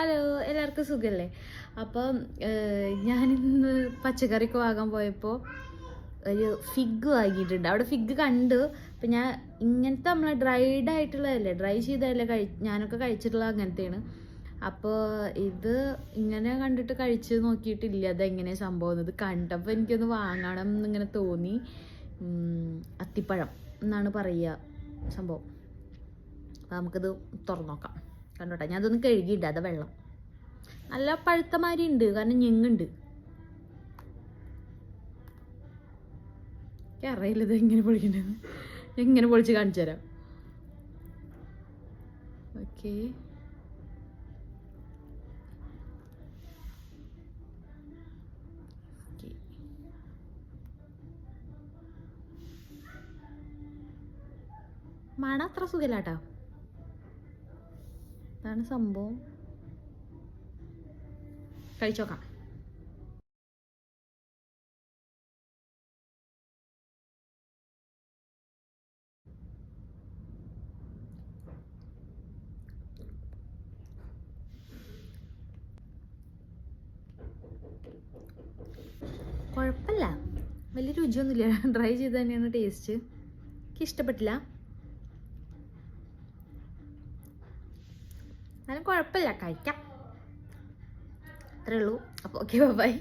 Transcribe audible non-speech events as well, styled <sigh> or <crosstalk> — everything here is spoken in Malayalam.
ഹലോ എല്ലാവർക്കും സുഖല്ലേ? അപ്പം ഞാനിന്ന് പച്ചക്കറിക്ക് വാങ്ങാൻ പോയപ്പോൾ ഒരു ഫിഗ് വാങ്ങിയിട്ടുണ്ട്. അവിടെ ഫിഗ് കണ്ടു. അപ്പം ഞാൻ ഇങ്ങനത്തെ നമ്മളെ ഡ്രൈഡ് ആയിട്ടുള്ളതല്ലേ ഡ്രൈ ചെയ്തതല്ലേ കഴി ഞാനൊക്കെ കഴിച്ചിട്ടുള്ള അങ്ങനത്തെയാണ്. അപ്പോൾ ഇത് ഇങ്ങനെ കണ്ടിട്ട് കഴിച്ച് നോക്കിയിട്ടില്ല അതെങ്ങനെ സംഭവം ഇത് കണ്ടപ്പോൾ എനിക്കൊന്ന് വാങ്ങണം എന്നിങ്ങനെ തോന്നി. അത്തിപ്പഴം എന്നാണ് പറയുക സംഭവം. അപ്പം നമുക്കിത് തുറന്നു നോക്കാം. കണ്ടോട്ടെ? ഞാൻ അതൊന്നും കഴുകിയിട്ട് അത് വെള്ളം. നല്ല പഴുത്തമാരി ഉണ്ട് കാരണം ഞെങ്ങുണ്ട്. അറിയില്ല ഇത് എങ്ങനെ പൊളിക്കണ്ടെന്ന് എങ്ങനെ പൊളിച്ച് കാണിച്ചു തരാം. ഓക്കെ. മണ അത്ര സുഖമില്ലാട്ടാ? ഇതാണ് സംഭവം. കഴിച്ചോക്കാം. കുഴപ്പമില്ല. വലിയ രുചിയൊന്നുമില്ല. <laughs> ട്രൈ ചെയ്ത് തന്നെയാണ് ടേസ്റ്റ് എനിക്ക് ഇഷ്ടപ്പെട്ടില്ല. എന്നാലും കുഴപ്പമില്ല കഴിക്കാം. അത്രേ ഉള്ളൂ. അപ്പോൾ ഓക്കെ ബൈ